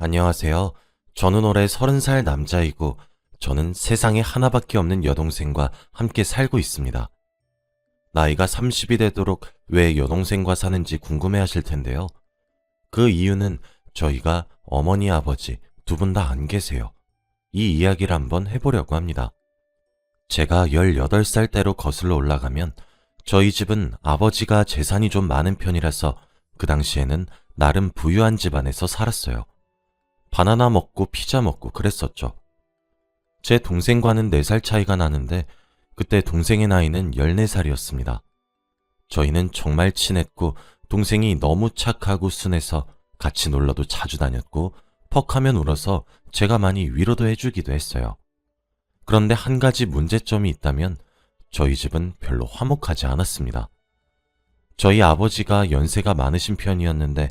안녕하세요. 저는 올해 30살 남자이고 저는 세상에 하나밖에 없는 여동생과 함께 살고 있습니다. 나이가 30이 되도록 왜 여동생과 사는지 궁금해 하실 텐데요. 그 이유는 저희가 어머니, 아버지 두 분 다 안 계세요. 이 이야기를 한번 해보려고 합니다. 제가 18살 때로 거슬러 올라가면 저희 집은 아버지가 재산이 좀 많은 편이라서 그 당시에는 나름 부유한 집안에서 살았어요. 바나나 먹고 피자 먹고 그랬었죠. 제 동생과는 4살 차이가 나는데 그때 동생의 나이는 14살이었습니다. 저희는 정말 친했고 동생이 너무 착하고 순해서 같이 놀러도 자주 다녔고 퍽하면 울어서 제가 많이 위로도 해주기도 했어요. 그런데 한 가지 문제점이 있다면 저희 집은 별로 화목하지 않았습니다. 저희 아버지가 연세가 많으신 편이었는데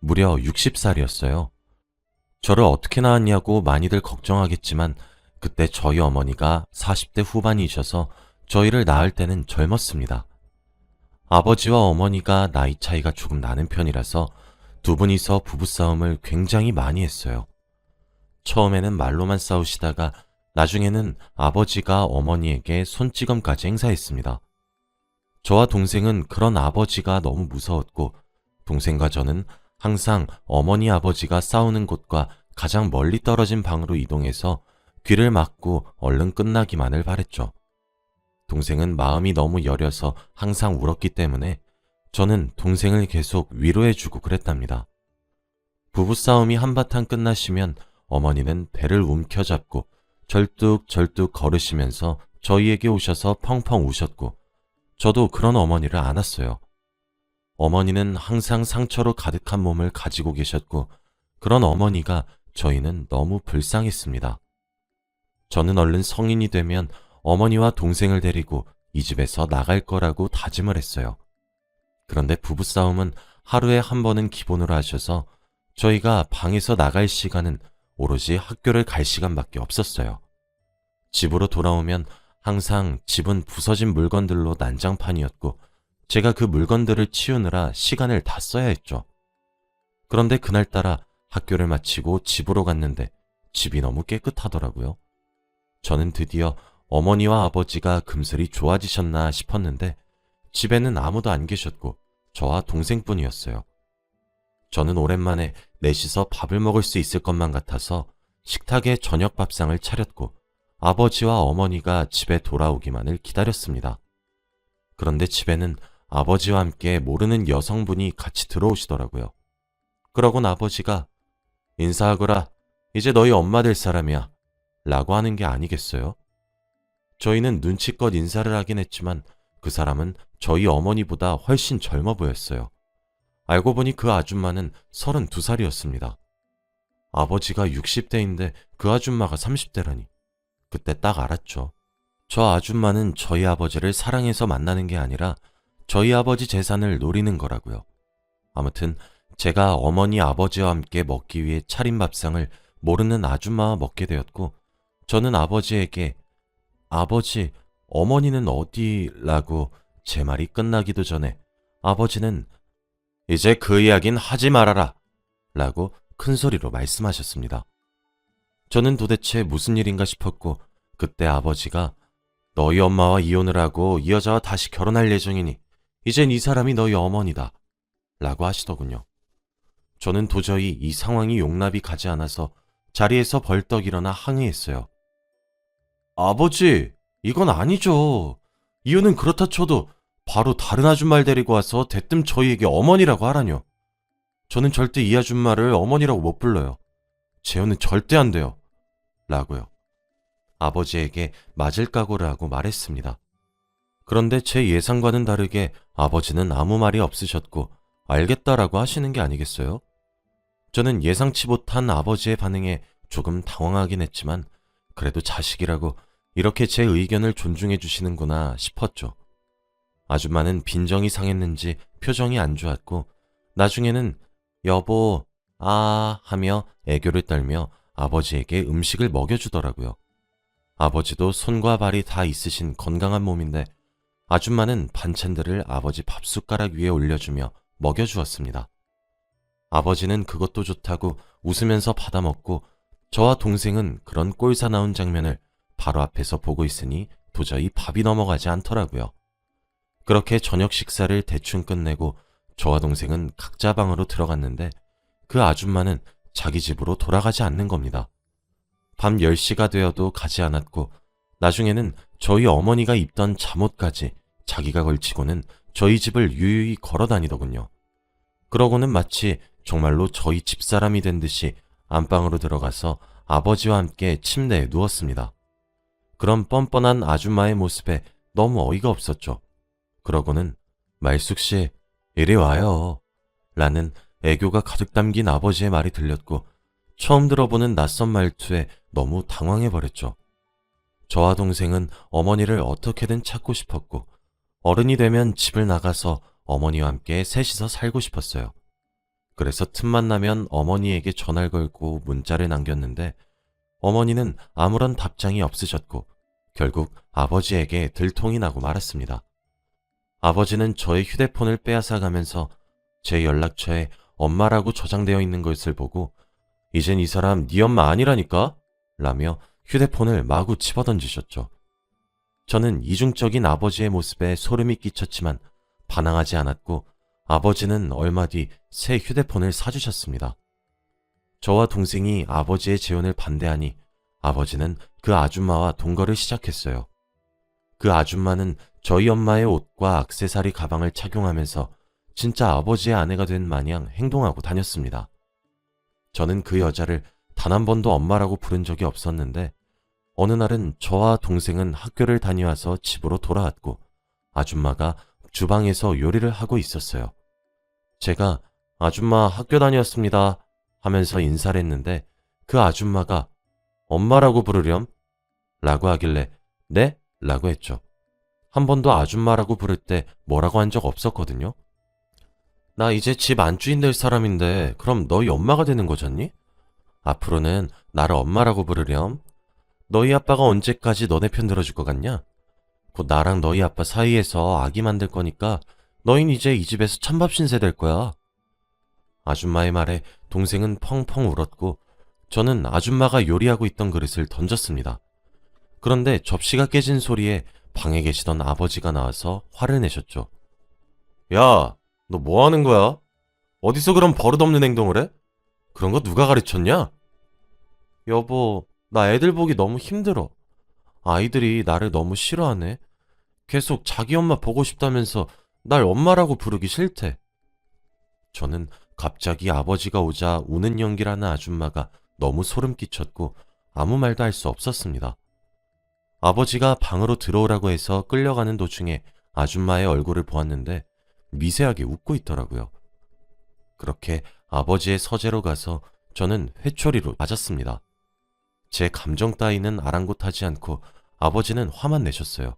무려 60살이었어요. 저를 어떻게 낳았냐고 많이들 걱정하겠지만 그때 저희 어머니가 40대 후반이셔서 저희를 낳을 때는 젊었습니다. 아버지와 어머니가 나이 차이가 조금 나는 편이라서 두 분이서 부부싸움을 굉장히 많이 했어요. 처음에는 말로만 싸우시다가 나중에는 아버지가 어머니에게 손찌검까지 행사했습니다. 저와 동생은 그런 아버지가 너무 무서웠고 동생과 저는 항상 어머니 아버지가 싸우는 곳과 가장 멀리 떨어진 방으로 이동해서 귀를 막고 얼른 끝나기만을 바랬죠. 동생은 마음이 너무 여려서 항상 울었기 때문에 저는 동생을 계속 위로해주고 그랬답니다. 부부싸움이 한바탕 끝나시면 어머니는 배를 움켜잡고 절뚝절뚝 걸으시면서 저희에게 오셔서 펑펑 우셨고 저도 그런 어머니를 안았어요. 어머니는 항상 상처로 가득한 몸을 가지고 계셨고 그런 어머니가 저희는 너무 불쌍했습니다. 저는 얼른 성인이 되면 어머니와 동생을 데리고 이 집에서 나갈 거라고 다짐을 했어요. 그런데 부부싸움은 하루에 한 번은 기본으로 하셔서 저희가 방에서 나갈 시간은 오로지 학교를 갈 시간밖에 없었어요. 집으로 돌아오면 항상 집은 부서진 물건들로 난장판이었고 제가 그 물건들을 치우느라 시간을 다 써야 했죠. 그런데 그날따라 학교를 마치고 집으로 갔는데 집이 너무 깨끗하더라고요. 저는 드디어 어머니와 아버지가 금슬이 좋아지셨나 싶었는데 집에는 아무도 안 계셨고 저와 동생뿐이었어요. 저는 오랜만에 넷이서 밥을 먹을 수 있을 것만 같아서 식탁에 저녁 밥상을 차렸고 아버지와 어머니가 집에 돌아오기만을 기다렸습니다. 그런데 집에는 아버지와 함께 모르는 여성분이 같이 들어오시더라고요. 그러곤 아버지가 인사하거라. 이제 너희 엄마 될 사람이야. 라고 하는 게 아니겠어요? 저희는 눈치껏 인사를 하긴 했지만 그 사람은 저희 어머니보다 훨씬 젊어 보였어요. 알고 보니 그 아줌마는 32살이었습니다. 아버지가 60대인데 그 아줌마가 30대라니. 그때 딱 알았죠. 저 아줌마는 저희 아버지를 사랑해서 만나는 게 아니라 저희 아버지 재산을 노리는 거라고요. 아무튼 제가 어머니 아버지와 함께 먹기 위해 차린 밥상을 모르는 아줌마와 먹게 되었고 저는 아버지에게 아버지, 어머니는 어디라고 제 말이 끝나기도 전에 아버지는 이제 그 이야긴 하지 말아라 라고 큰 소리로 말씀하셨습니다. 저는 도대체 무슨 일인가 싶었고 그때 아버지가 너희 엄마와 이혼을 하고 이 여자와 다시 결혼할 예정이니 이젠 이 사람이 너희 어머니다 라고 하시더군요. 저는 도저히 이 상황이 용납이 가지 않아서 자리에서 벌떡 일어나 항의했어요. 아버지, 이건 아니죠. 이유는 그렇다 쳐도 바로 다른 아줌마를 데리고 와서 대뜸 저희에게 어머니라고 하라뇨. 저는 절대 이 아줌마를 어머니라고 못 불러요. 재혼은 절대 안 돼요. 라고요. 아버지에게 맞을 각오를 하고 말했습니다. 그런데 제 예상과는 다르게 아버지는 아무 말이 없으셨고 알겠다라고 하시는 게 아니겠어요? 저는 예상치 못한 아버지의 반응에 조금 당황하긴 했지만 그래도 자식이라고 이렇게 제 의견을 존중해 주시는구나 싶었죠. 아줌마는 빈정이 상했는지 표정이 안 좋았고 나중에는 여보, 아 하며 애교를 떨며 아버지에게 음식을 먹여주더라고요. 아버지도 손과 발이 다 있으신 건강한 몸인데 아줌마는 반찬들을 아버지 밥숟가락 위에 올려주며 먹여주었습니다. 아버지는 그것도 좋다고 웃으면서 받아먹고 저와 동생은 그런 꼴사 나온 장면을 바로 앞에서 보고 있으니 도저히 밥이 넘어가지 않더라고요. 그렇게 저녁 식사를 대충 끝내고 저와 동생은 각자 방으로 들어갔는데 그 아줌마는 자기 집으로 돌아가지 않는 겁니다. 밤 10시가 되어도 가지 않았고 나중에는 저희 어머니가 입던 잠옷까지 자기가 걸치고는 저희 집을 유유히 걸어 다니더군요. 그러고는 마치 정말로 저희 집사람이 된 듯이 안방으로 들어가서 아버지와 함께 침대에 누웠습니다. 그런 뻔뻔한 아줌마의 모습에 너무 어이가 없었죠. 그러고는 말숙 씨, 이리 와요. 라는 애교가 가득 담긴 아버지의 말이 들렸고 처음 들어보는 낯선 말투에 너무 당황해버렸죠. 저와 동생은 어머니를 어떻게든 찾고 싶었고 어른이 되면 집을 나가서 어머니와 함께 셋이서 살고 싶었어요. 그래서 틈만 나면 어머니에게 전화를 걸고 문자를 남겼는데 어머니는 아무런 답장이 없으셨고 결국 아버지에게 들통이 나고 말았습니다. 아버지는 저의 휴대폰을 빼앗아 가면서 제 연락처에 엄마라고 저장되어 있는 것을 보고 이젠 이 사람 네 엄마 아니라니까? 라며 휴대폰을 마구 집어던지셨죠. 저는 이중적인 아버지의 모습에 소름이 끼쳤지만 반항하지 않았고 아버지는 얼마 뒤 새 휴대폰을 사주셨습니다. 저와 동생이 아버지의 재혼을 반대하니 아버지는 그 아줌마와 동거를 시작했어요. 그 아줌마는 저희 엄마의 옷과 악세사리 가방을 착용하면서 진짜 아버지의 아내가 된 마냥 행동하고 다녔습니다. 저는 그 여자를 단 한 번도 엄마라고 부른 적이 없었는데 어느 날은 저와 동생은 학교를 다녀와서 집으로 돌아왔고 아줌마가 주방에서 요리를 하고 있었어요. 제가 아줌마 학교 다녀왔습니다 하면서 인사를 했는데 그 아줌마가 엄마라고 부르렴? 라고 하길래 네? 라고 했죠. 한 번도 아줌마라고 부를 때 뭐라고 한 적 없었거든요. 나 이제 집 안주인 될 사람인데 그럼 너희 엄마가 되는 거잖니? 앞으로는 나를 엄마라고 부르렴. 너희 아빠가 언제까지 너네 편 들어줄 것 같냐? 곧 나랑 너희 아빠 사이에서 아기 만들 거니까 너흰 이제 이 집에서 찬밥 신세 될 거야. 아줌마의 말에 동생은 펑펑 울었고 저는 아줌마가 요리하고 있던 그릇을 던졌습니다. 그런데 접시가 깨진 소리에 방에 계시던 아버지가 나와서 화를 내셨죠. 야, 너 뭐 하는 거야? 어디서 그런 버릇없는 행동을 해? 그런 거 누가 가르쳤냐? 여보, 나 애들 보기 너무 힘들어. 아이들이 나를 너무 싫어하네. 계속 자기 엄마 보고 싶다면서 날 엄마라고 부르기 싫대. 저는 갑자기 아버지가 오자 우는 연기라는 아줌마가 너무 소름 끼쳤고 아무 말도 할 수 없었습니다. 아버지가 방으로 들어오라고 해서 끌려가는 도중에 아줌마의 얼굴을 보았는데 미세하게 웃고 있더라고요. 그렇게 아버지의 서재로 가서 저는 회초리로 맞았습니다. 제 감정 따위는 아랑곳하지 않고 아버지는 화만 내셨어요.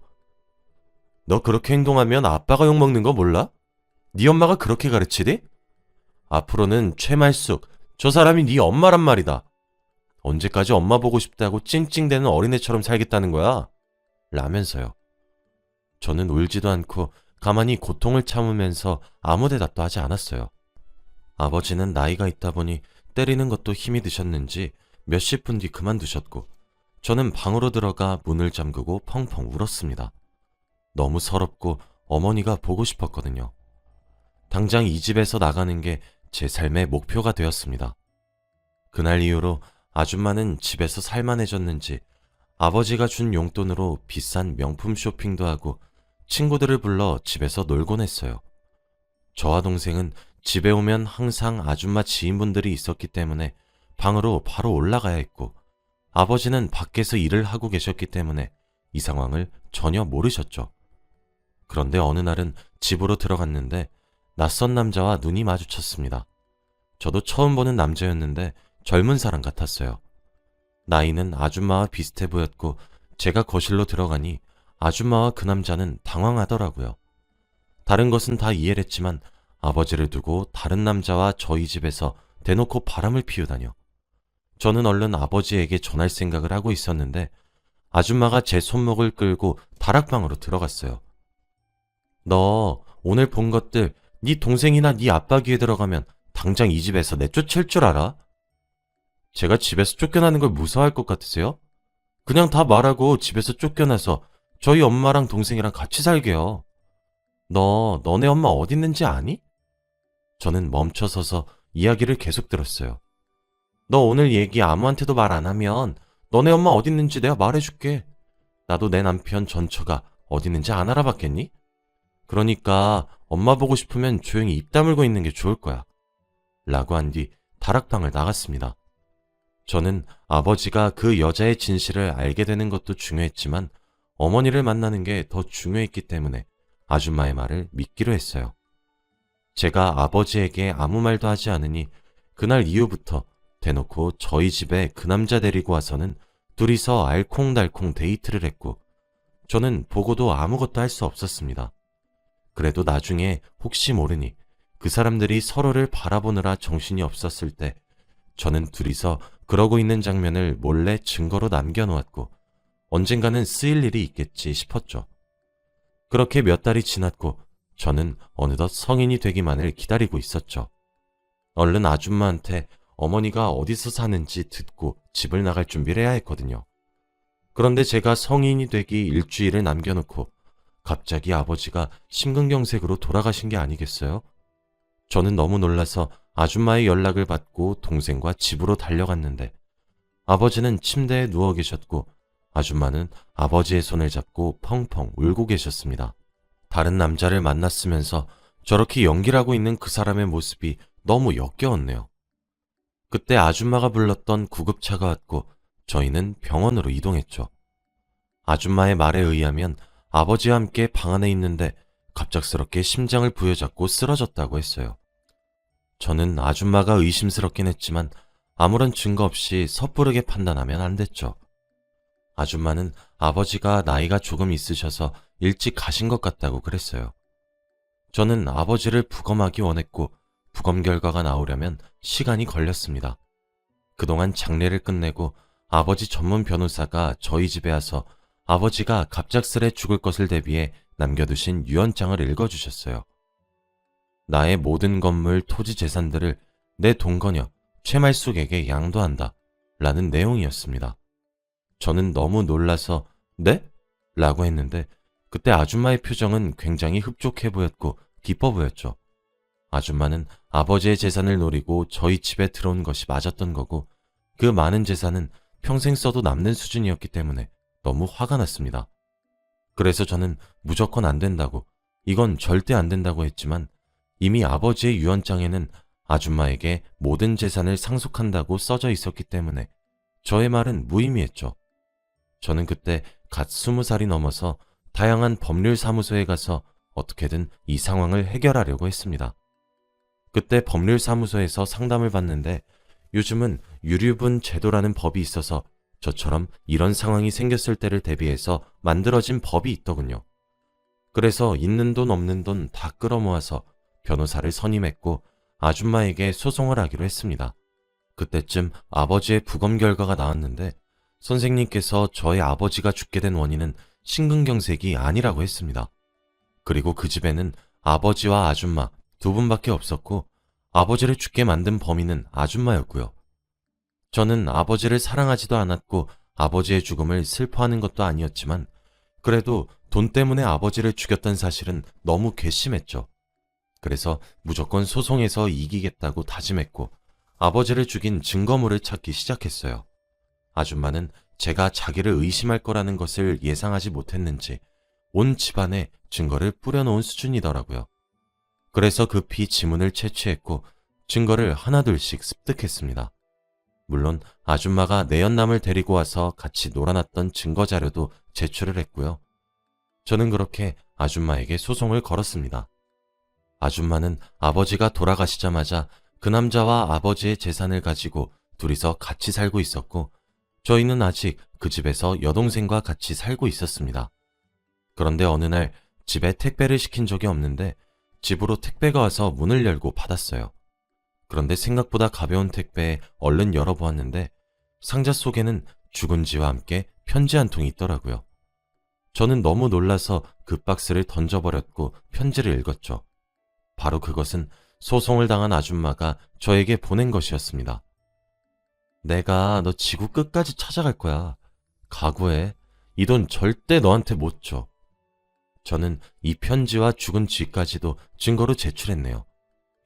너 그렇게 행동하면 아빠가 욕먹는 거 몰라? 네 엄마가 그렇게 가르치디? 앞으로는 최말숙, 저 사람이 네 엄마란 말이다. 언제까지 엄마 보고 싶다고 찡찡대는 어린애처럼 살겠다는 거야? 라면서요. 저는 울지도 않고 가만히 고통을 참으면서 아무 대답도 하지 않았어요. 아버지는 나이가 있다 보니 때리는 것도 힘이 드셨는지 몇십 분 뒤 그만두셨고 저는 방으로 들어가 문을 잠그고 펑펑 울었습니다. 너무 서럽고 어머니가 보고 싶었거든요. 당장 이 집에서 나가는 게 제 삶의 목표가 되었습니다. 그날 이후로 아줌마는 집에서 살만해졌는지 아버지가 준 용돈으로 비싼 명품 쇼핑도 하고 친구들을 불러 집에서 놀곤 했어요. 저와 동생은 집에 오면 항상 아줌마 지인분들이 있었기 때문에 방으로 바로 올라가야 했고 아버지는 밖에서 일을 하고 계셨기 때문에 이 상황을 전혀 모르셨죠. 그런데 어느 날은 집으로 들어갔는데 낯선 남자와 눈이 마주쳤습니다. 저도 처음 보는 남자였는데 젊은 사람 같았어요. 나이는 아줌마와 비슷해 보였고 제가 거실로 들어가니 아줌마와 그 남자는 당황하더라고요. 다른 것은 다 이해를 했지만 아버지를 두고 다른 남자와 저희 집에서 대놓고 바람을 피우다뇨. 저는 얼른 아버지에게 전할 생각을 하고 있었는데 아줌마가 제 손목을 끌고 다락방으로 들어갔어요. 너 오늘 본 것들 네 동생이나 네 아빠 귀에 들어가면 당장 이 집에서 내쫓을 줄 알아? 제가 집에서 쫓겨나는 걸 무서워할 것 같으세요? 그냥 다 말하고 집에서 쫓겨나서 저희 엄마랑 동생이랑 같이 살게요. 너, 너네 엄마 어디 있는지 아니? 저는 멈춰서서 이야기를 계속 들었어요. 너 오늘 얘기 아무한테도 말 안 하면 너네 엄마 어디 있는지 내가 말해줄게. 나도 내 남편 전처가 어디 있는지 안 알아봤겠니? 그러니까 엄마 보고 싶으면 조용히 입 다물고 있는 게 좋을 거야. 라고 한 뒤 다락방을 나갔습니다. 저는 아버지가 그 여자의 진실을 알게 되는 것도 중요했지만 어머니를 만나는 게 더 중요했기 때문에 아줌마의 말을 믿기로 했어요. 제가 아버지에게 아무 말도 하지 않으니 그날 이후부터 대놓고 저희 집에 그 남자 데리고 와서는 둘이서 알콩달콩 데이트를 했고 저는 보고도 아무것도 할 수 없었습니다. 그래도 나중에 혹시 모르니 그 사람들이 서로를 바라보느라 정신이 없었을 때 저는 둘이서 그러고 있는 장면을 몰래 증거로 남겨놓았고 언젠가는 쓰일 일이 있겠지 싶었죠. 그렇게 몇 달이 지났고 저는 어느덧 성인이 되기만을 기다리고 있었죠. 얼른 아줌마한테 어머니가 어디서 사는지 듣고 집을 나갈 준비를 해야 했거든요. 그런데 제가 성인이 되기 일주일을 남겨놓고 갑자기 아버지가 심근경색으로 돌아가신 게 아니겠어요? 저는 너무 놀라서 아줌마의 연락을 받고 동생과 집으로 달려갔는데 아버지는 침대에 누워 계셨고 아줌마는 아버지의 손을 잡고 펑펑 울고 계셨습니다. 다른 남자를 만났으면서 저렇게 연기를 하고 있는 그 사람의 모습이 너무 역겨웠네요. 그때 아줌마가 불렀던 구급차가 왔고 저희는 병원으로 이동했죠. 아줌마의 말에 의하면 아버지와 함께 방 안에 있는데 갑작스럽게 심장을 부여잡고 쓰러졌다고 했어요. 저는 아줌마가 의심스럽긴 했지만 아무런 증거 없이 섣부르게 판단하면 안 됐죠. 아줌마는 아버지가 나이가 조금 있으셔서 일찍 가신 것 같다고 그랬어요. 저는 아버지를 부검하기 원했고 부검 결과가 나오려면 시간이 걸렸습니다. 그동안 장례를 끝내고 아버지 전문 변호사가 저희 집에 와서 아버지가 갑작스레 죽을 것을 대비해 남겨두신 유언장을 읽어주셨어요. 나의 모든 건물, 토지 재산들을 내 동거녀 최말숙에게 양도한다. 라는 내용이었습니다. 저는 너무 놀라서 네? 라고 했는데 그때 아줌마의 표정은 굉장히 흡족해 보였고 기뻐 보였죠. 아줌마는 아버지의 재산을 노리고 저희 집에 들어온 것이 맞았던 거고 그 많은 재산은 평생 써도 남는 수준이었기 때문에 너무 화가 났습니다. 그래서 저는 무조건 안 된다고 이건 절대 안 된다고 했지만 이미 아버지의 유언장에는 아줌마에게 모든 재산을 상속한다고 써져 있었기 때문에 저의 말은 무의미했죠. 저는 그때 갓 스무 살이 넘어서 다양한 법률 사무소에 가서 어떻게든 이 상황을 해결하려고 했습니다. 그때 법률 사무소에서 상담을 받는데 요즘은 유류분 제도라는 법이 있어서 저처럼 이런 상황이 생겼을 때를 대비해서 만들어진 법이 있더군요. 그래서 있는 돈 없는 돈 다 끌어모아서 변호사를 선임했고 아줌마에게 소송을 하기로 했습니다. 그때쯤 아버지의 부검 결과가 나왔는데 선생님께서 저의 아버지가 죽게 된 원인은 심근경색이 아니라고 했습니다. 그리고 그 집에는 아버지와 아줌마 두 분밖에 없었고 아버지를 죽게 만든 범인은 아줌마였고요. 저는 아버지를 사랑하지도 않았고 아버지의 죽음을 슬퍼하는 것도 아니었지만 그래도 돈 때문에 아버지를 죽였던 사실은 너무 괘씸했죠. 그래서 무조건 소송에서 이기겠다고 다짐했고 아버지를 죽인 증거물을 찾기 시작했어요. 아줌마는 제가 자기를 의심할 거라는 것을 예상하지 못했는지 온 집안에 증거를 뿌려놓은 수준이더라고요. 그래서 급히 지문을 채취했고 증거를 하나둘씩 습득했습니다. 물론 아줌마가 내연남을 데리고 와서 같이 놀아놨던 증거 자료도 제출을 했고요. 저는 그렇게 아줌마에게 소송을 걸었습니다. 아줌마는 아버지가 돌아가시자마자 그 남자와 아버지의 재산을 가지고 둘이서 같이 살고 있었고 저희는 아직 그 집에서 여동생과 같이 살고 있었습니다. 그런데 어느 날 집에 택배를 시킨 적이 없는데 집으로 택배가 와서 문을 열고 받았어요. 그런데 생각보다 가벼운 택배에 얼른 열어보았는데 상자 속에는 죽은지와 함께 편지 한 통이 있더라고요. 저는 너무 놀라서 그 박스를 던져버렸고 편지를 읽었죠. 바로 그것은 소송을 당한 아줌마가 저에게 보낸 것이었습니다. 내가 너 지구 끝까지 찾아갈 거야. 각오해. 이 돈 절대 너한테 못 줘. 저는 이 편지와 죽은 쥐까지도 증거로 제출했네요.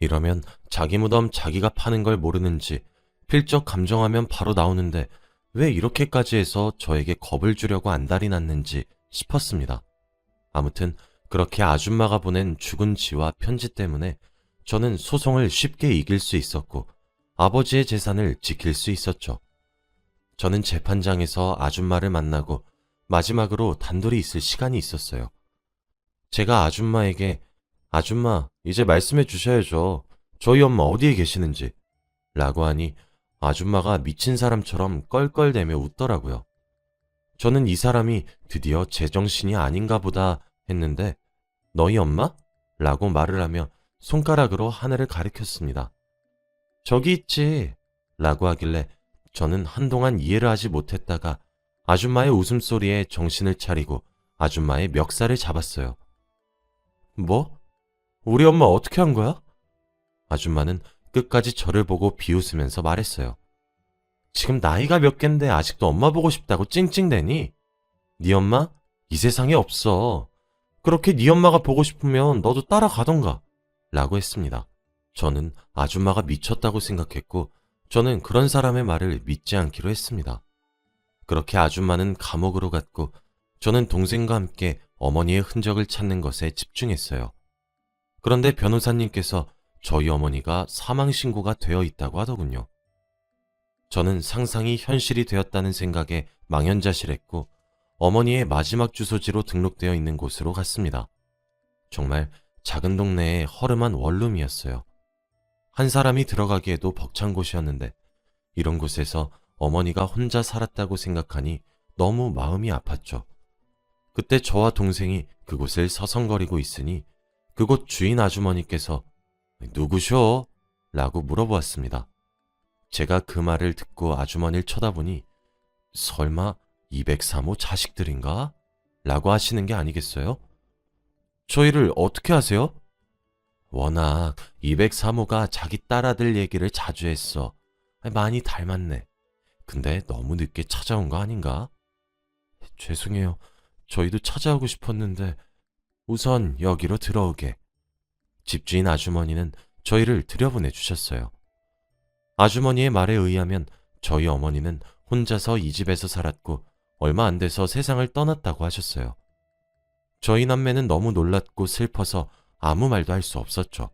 이러면 자기 무덤 자기가 파는 걸 모르는지 필적 감정하면 바로 나오는데 왜 이렇게까지 해서 저에게 겁을 주려고 안달이 났는지 싶었습니다. 아무튼 그렇게 아줌마가 보낸 죽은 쥐와 편지 때문에 저는 소송을 쉽게 이길 수 있었고 아버지의 재산을 지킬 수 있었죠. 저는 재판장에서 아줌마를 만나고 마지막으로 단둘이 있을 시간이 있었어요. 제가 아줌마에게 아줌마 이제 말씀해 주셔야죠. 저희 엄마 어디에 계시는지 라고 하니 아줌마가 미친 사람처럼 껄껄대며 웃더라고요. 저는 이 사람이 드디어 제정신이 아닌가 보다 했는데 너희 엄마? 라고 말을 하며 손가락으로 하늘을 가리켰습니다. 저기 있지. 라고 하길래 저는 한동안 이해를 하지 못했다가 아줌마의 웃음소리에 정신을 차리고 아줌마의 멱살을 잡았어요. 뭐? 우리 엄마 어떻게 한 거야? 아줌마는 끝까지 저를 보고 비웃으면서 말했어요. 지금 나이가 몇 갠데 아직도 엄마 보고 싶다고 찡찡대니? 네 엄마? 이 세상에 없어. 그렇게 네 엄마가 보고 싶으면 너도 따라가던가. 라고 했습니다. 저는 아줌마가 미쳤다고 생각했고, 저는 그런 사람의 말을 믿지 않기로 했습니다. 그렇게 아줌마는 감옥으로 갔고, 저는 동생과 함께 어머니의 흔적을 찾는 것에 집중했어요. 그런데 변호사님께서 저희 어머니가 사망신고가 되어 있다고 하더군요. 저는 상상이 현실이 되었다는 생각에 망연자실했고, 어머니의 마지막 주소지로 등록되어 있는 곳으로 갔습니다. 정말 작은 동네의 허름한 원룸이었어요. 한 사람이 들어가기에도 벅찬 곳이었는데 이런 곳에서 어머니가 혼자 살았다고 생각하니 너무 마음이 아팠죠. 그때 저와 동생이 그곳을 서성거리고 있으니 그곳 주인 아주머니께서 누구셔? 라고 물어보았습니다. 제가 그 말을 듣고 아주머니를 쳐다보니 설마 203호 자식들인가? 라고 하시는 게 아니겠어요? 저희를 어떻게 아세요? 워낙 203호가 자기 딸아들 얘기를 자주 했어. 많이 닮았네. 근데 너무 늦게 찾아온 거 아닌가? 죄송해요. 저희도 찾아오고 싶었는데 우선 여기로 들어오게. 집주인 아주머니는 저희를 들여보내 주셨어요. 아주머니의 말에 의하면 저희 어머니는 혼자서 이 집에서 살았고 얼마 안 돼서 세상을 떠났다고 하셨어요. 저희 남매는 너무 놀랐고 슬퍼서 아무 말도 할 수 없었죠.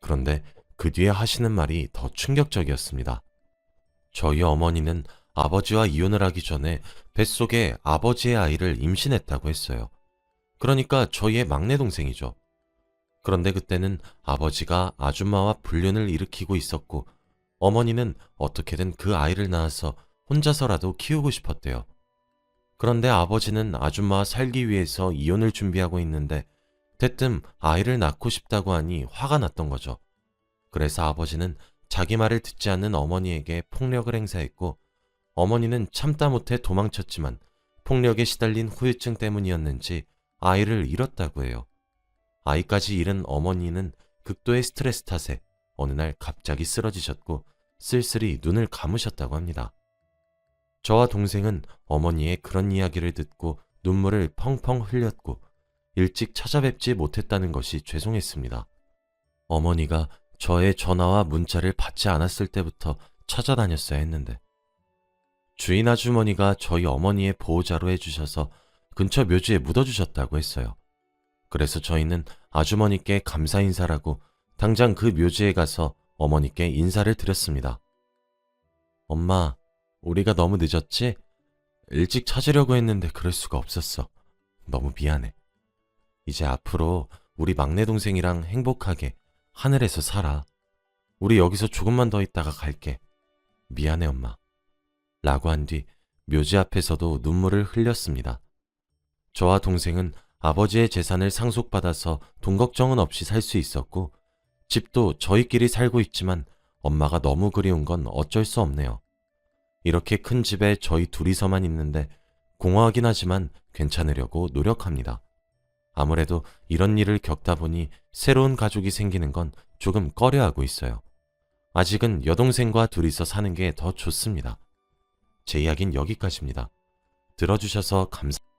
그런데 그 뒤에 하시는 말이 더 충격적이었습니다. 저희 어머니는 아버지와 이혼을 하기 전에 뱃속에 아버지의 아이를 임신했다고 했어요. 그러니까 저희의 막내 동생이죠. 그런데 그때는 아버지가 아줌마와 불륜을 일으키고 있었고 어머니는 어떻게든 그 아이를 낳아서 혼자서라도 키우고 싶었대요. 그런데 아버지는 아줌마와 살기 위해서 이혼을 준비하고 있는데 대뜸 아이를 낳고 싶다고 하니 화가 났던 거죠. 그래서 아버지는 자기 말을 듣지 않는 어머니에게 폭력을 행사했고 어머니는 참다 못해 도망쳤지만 폭력에 시달린 후유증 때문이었는지 아이를 잃었다고 해요. 아이까지 잃은 어머니는 극도의 스트레스 탓에 어느 날 갑자기 쓰러지셨고 쓸쓸히 눈을 감으셨다고 합니다. 저와 동생은 어머니의 그런 이야기를 듣고 눈물을 펑펑 흘렸고 일찍 찾아뵙지 못했다는 것이 죄송했습니다. 어머니가 저의 전화와 문자를 받지 않았을 때부터 찾아다녔어야 했는데 주인 아주머니가 저희 어머니의 보호자로 해주셔서 근처 묘지에 묻어주셨다고 했어요. 그래서 저희는 아주머니께 감사 인사라고 당장 그 묘지에 가서 어머니께 인사를 드렸습니다. 엄마, 우리가 너무 늦었지? 일찍 찾으려고 했는데 그럴 수가 없었어. 너무 미안해. 이제 앞으로 우리 막내 동생이랑 행복하게 하늘에서 살아. 우리 여기서 조금만 더 있다가 갈게. 미안해, 엄마. 라고 한 뒤 묘지 앞에서도 눈물을 흘렸습니다. 저와 동생은 아버지의 재산을 상속받아서 돈 걱정은 없이 살 수 있었고 집도 저희끼리 살고 있지만 엄마가 너무 그리운 건 어쩔 수 없네요. 이렇게 큰 집에 저희 둘이서만 있는데 공허하긴 하지만 괜찮으려고 노력합니다. 아무래도 이런 일을 겪다 보니 새로운 가족이 생기는 건 조금 꺼려하고 있어요. 아직은 여동생과 둘이서 사는 게 더 좋습니다. 제 이야기는 여기까지입니다. 들어주셔서 감사합니다.